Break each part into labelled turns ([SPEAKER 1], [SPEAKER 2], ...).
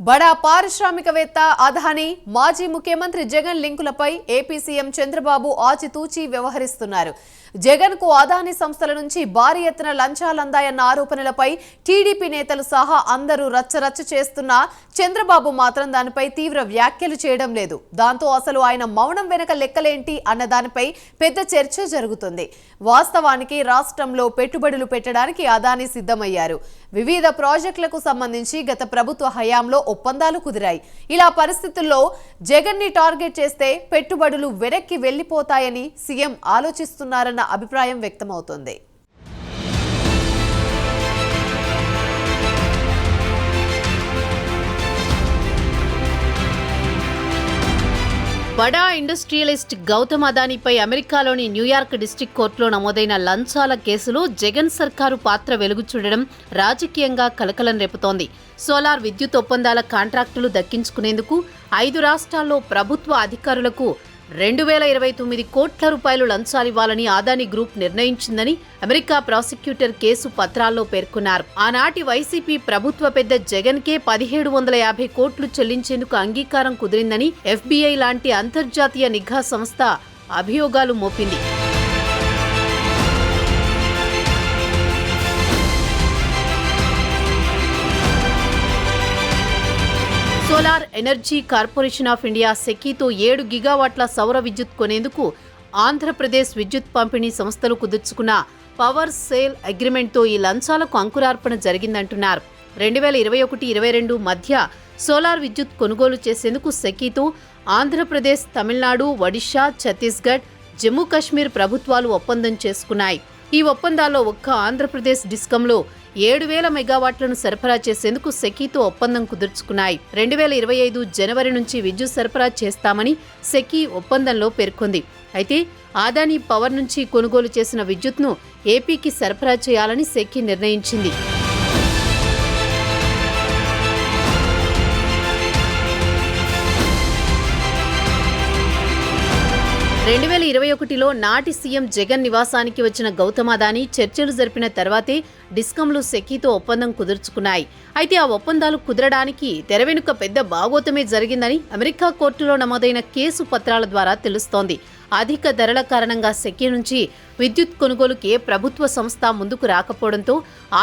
[SPEAKER 1] బడా పారిశ్రామికవేత్త అదానీ మాజీ ముఖ్యమంత్రి జగన్ లింకులపై ఏపీ సీఎం చంద్రబాబు ఆచితూచి వ్యవహరిస్తున్నారు. జగన్కు అదానీ సంస్థల నుంచి భారీ ఎత్తున లంచాలందాయన్న ఆరోపణలపై టీడీపీ నేతలు సహా అందరూ రచ్చరచ్చ చేస్తున్నా చంద్రబాబు మాత్రం దానిపై తీవ్ర వ్యాఖ్యలు చేయడం లేదు. దాంతో అసలు ఆయన మౌనం వెనక లెక్కలేంటి అన్న దానిపై పెద్ద చర్చ జరుగుతుంది. వాస్తవానికి రాష్ట్రంలో పెట్టుబడులు పెట్టడానికి అదానీ సిద్ధమయ్యారు. వివిధ ప్రాజెక్టులకు సంబంధించి గత ప్రభుత్వ హయాంలో ఒప్పందాలు కుదిరాయి. ఇలా పరిస్థితుల్లో జగన్ని టార్గెట్ చేస్తే పెట్టుబడులు వెనక్కి వెళ్ళిపోతాయని సీఎం ఆలోచిస్తున్నారన్న అభిప్రాయం వ్యక్తమవుతోంది.
[SPEAKER 2] బడా ఇండస్ట్రియలిస్ట్ గౌతమ్ అదానీపై అమెరికాలోని న్యూయార్క్ డిస్టిక్ కోర్టులో నమోదైన లంచాల కేసులో జగన్ సర్కారు పాత్ర వెలుగు చూడడం రాజకీయంగా కలకలం రేపుతోంది. సోలార్ విద్యుత్ ఒప్పందాల కాంట్రాక్టులు దక్కించుకునేందుకు ఐదు రాష్ట్రాల్లో ప్రభుత్వ అధికారులకు రెండు వేల ఇరవై తొమ్మిది కోట్ల రూపాయలు లంచాలివ్వాలని ఆదాని గ్రూప్ నిర్ణయించిందని అమెరికా ప్రాసిక్యూటర్ కేసు పత్రాల్లో పేర్కొన్నారు. ఆనాటి వైసీపీ ప్రభుత్వ పెద్ద జగన్ కే పదిహేడు వందల యాభై కోట్లు చెల్లించేందుకు అంగీకారం కుదిరిందని ఎఫ్బీఐ లాంటి అంతర్జాతీయ నిఘా సంస్థ అభియోగాలు మోపింది. Solar energy corporation of India సెకీతో ఏడు గిగావాట్ల సౌర విద్యుత్ కొనేందుకు ఆంధ్రప్రదేశ్ విద్యుత్ పంపిణీ సంస్థలు కుదుర్చుకున్న పవర్ సేల్ అగ్రిమెంట్తో ఈ లంచాలకు అంకురార్పణ జరిగిందంటున్నారు. రెండు వేల ఇరవై ఒకటి ఇరవై రెండు మధ్య సోలార్ విద్యుత్ కొనుగోలు చేసేందుకు సెకీతో ఆంధ్రప్రదేశ్ తమిళనాడు ఒడిషా ఛత్తీస్గఢ్ జమ్మూ కాశ్మీర్ ప్రభుత్వాలు ఒప్పందం చేసుకున్నాయి. ఈ ఒప్పందాల్లో ఒక్క ఆంధ్రప్రదేశ్ డిస్కంలో ఏడు వేల మెగావాట్లను సరఫరా చేసేందుకు సెకీతో ఒప్పందం కుదుర్చుకున్నాయి. రెండు వేల ఇరవై ఐదు జనవరి నుంచి విద్యుత్ సరఫరా చేస్తామని సెకీ ఒప్పందంలో పేర్కొంది. అయితే ఆదాని పవర్ నుంచి కొనుగోలు చేసిన విద్యుత్ను ఏపీకి సరఫరా చేయాలని సెకీ నిర్ణయించింది. రెండు వేల ఇరవై ఒకటిలో నాటి సీఎం జగన్ నివాసానికి వచ్చిన గౌతమ్ అదానీ చర్చలు జరిపిన తర్వాతే డిస్కంలు సెకీతో ఒప్పందం కుదుర్చుకున్నాయి. అయితే ఆ ఒప్పందాలు కుదరడానికి తెర వెనుక పెద్ద బాగోతమే జరిగిందని అమెరికా కోర్టులో నమోదైన కేసు పత్రాల ద్వారా తెలుస్తోంది. అధిక ధరల కారణంగా సెకీ నుంచి విద్యుత్ కొనుగోలుకే ప్రభుత్వ సంస్థ ముందుకు రాకపోవడంతో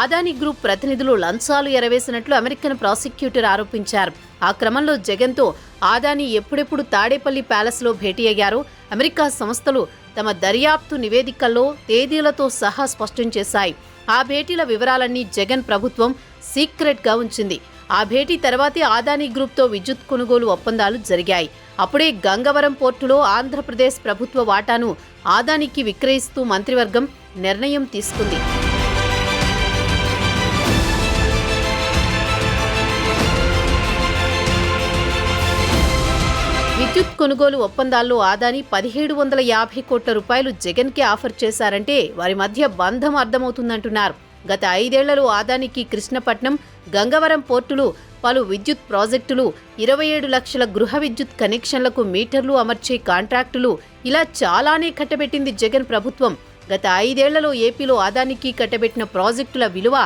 [SPEAKER 2] ఆదాని గ్రూప్ ప్రతినిధులు లంచాలు ఎరవేసినట్లు అమెరికన్ ప్రాసిక్యూటర్ ఆరోపించారు. ఆ క్రమంలో జగన్తో ఆదాని ఎప్పుడెప్పుడు తాడేపల్లి ప్యాలెస్లో భేటీ అయ్యారో. అమెరికా సంస్థలు తమ దర్యాప్తు నివేదికల్లో తేదీలతో సహా స్పష్టం చేశాయి. ఆ భేటీల వివరాలన్నీ జగన్ ప్రభుత్వం సీక్రెట్గా ఉంచింది. ఆ భేటీ తర్వాతే ఆదాని గ్రూప్తో విద్యుత్ కొనుగోలు ఒప్పందాలు జరిగాయి. అప్పుడే గంగవరం పోర్టులో ఆంధ్రప్రదేశ్ ప్రభుత్వ వాటాను ఆదానికి విక్రయిస్తూ మంత్రివర్గం నిర్ణయం తీసుకుంది. కొనుగోలు ఒప్పందాల్లో ఆదాని పదిహేడు వందల యాభై కోట్ల రూపాయలు జగన్కి ఆఫర్ చేశారంటే వారి మధ్య బంధం అర్థమవుతుందంటున్నారు. గత ఐదేళ్ళలో ఆదానికి కృష్ణపట్నం గంగవరం పోర్టులు పలు విద్యుత్ ప్రాజెక్టులు ఇరవై ఏడు లక్షల గృహ విద్యుత్ కనెక్షన్లకు మీటర్లు అమర్చే కాంట్రాక్టులు ఇలా చాలానే కట్టబెట్టింది జగన్ ప్రభుత్వం. గత ఐదేళ్ళలో ఏపీలో ఆదానికి కట్టబెట్టిన ప్రాజెక్టుల విలువ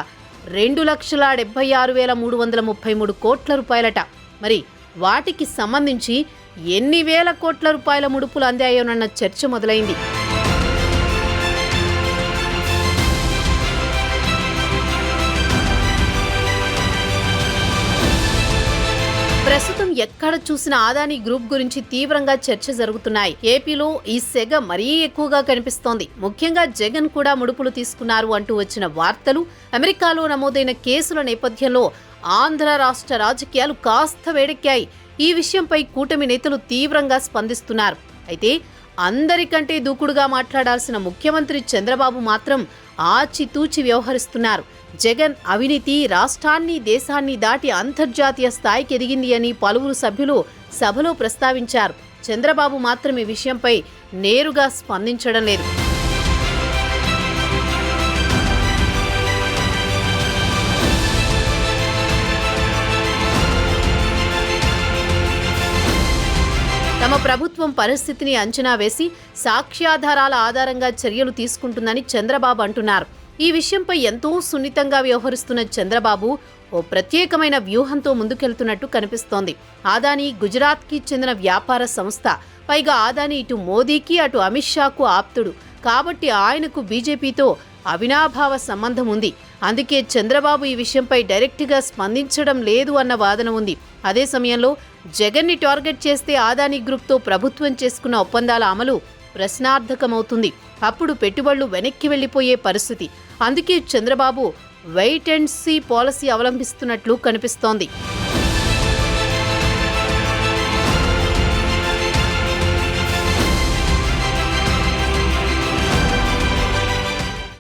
[SPEAKER 2] రెండు లక్షల డెబ్బై ఆరు వేల మూడు వందల ముప్పై మూడు కోట్ల రూపాయలట. మరి వాటికి సంబంధించి ఎన్ని వేల కోట్ల రూపాయల ముడుపులు అందాయోనన్న చర్చ మొదలైంది. ప్రస్తుతం ఎక్కడ చూసిన ఆదాని గ్రూప్ గురించి తీవ్రంగా చర్చ జరుగుతున్నాయి. ఏపీలో ఈ సెగ మరీ ఎక్కువగా కనిపిస్తోంది. ముఖ్యంగా జగన్ కూడా ముడుపులు తీసుకున్నారు అంటూ వచ్చిన వార్తలు అమెరికాలో నమోదైన కేసుల నేపథ్యంలో ఆంధ్ర రాష్ట్ర రాజకీయాలు కాస్త వేడెక్కాయి. ఈ విషయంపై కూటమి నేతలు తీవ్రంగా స్పందిస్తున్నారు. అయితే అందరికంటే దూకుడుగా మాట్లాడాల్సిన ముఖ్యమంత్రి చంద్రబాబు మాత్రం ఆచితూచి వ్యవహరిస్తున్నారు. జగన్ అవినీతి రాష్ట్రాన్ని దేశాన్ని దాటి అంతర్జాతీయ స్థాయికి ఎదిగింది అని పలువురు సభ్యులు సభలో ప్రస్తావించారు. చంద్రబాబు మాత్రం ఈ విషయంపై నేరుగా స్పందించడం లేదు. తమ ప్రభుత్వం పరిస్థితిని అంచనా వేసి సాక్ష్యాధారాల ఆధారంగా చర్యలు తీసుకుంటుందని చంద్రబాబు అంటున్నారు. ఈ విషయంపై ఎంతో సున్నితంగా వ్యవహరిస్తున్న చంద్రబాబు ఓ ప్రత్యేకమైన వ్యూహంతో ముందుకెళ్తున్నట్టు కనిపిస్తోంది. ఆదాని గుజరాత్కి చెందిన వ్యాపార సంస్థ. పైగా ఆదాని ఇటు మోదీకి అటు అమిత్ షాకు ఆప్తుడు. కాబట్టి ఆయనకు బీజేపీతో అవినాభావ సంబంధం ఉంది. అందుకే చంద్రబాబు ఈ విషయంపై డైరెక్ట్గా స్పందించడం లేదు అన్న వాదన ఉంది. అదే సమయంలో జగన్ని టార్గెట్ చేస్తే ఆదాని గ్రూప్తో ప్రభుత్వం చేసుకున్న ఒప్పందాల అమలు ప్రశ్నార్థకమవుతుంది. అప్పుడు పెట్టుబడులు వెనక్కి వెళ్ళిపోయే పరిస్థితి. అందుకే Chandrababu wait and see policy అవలంబిస్తున్నట్లు కనిపిస్తోంది.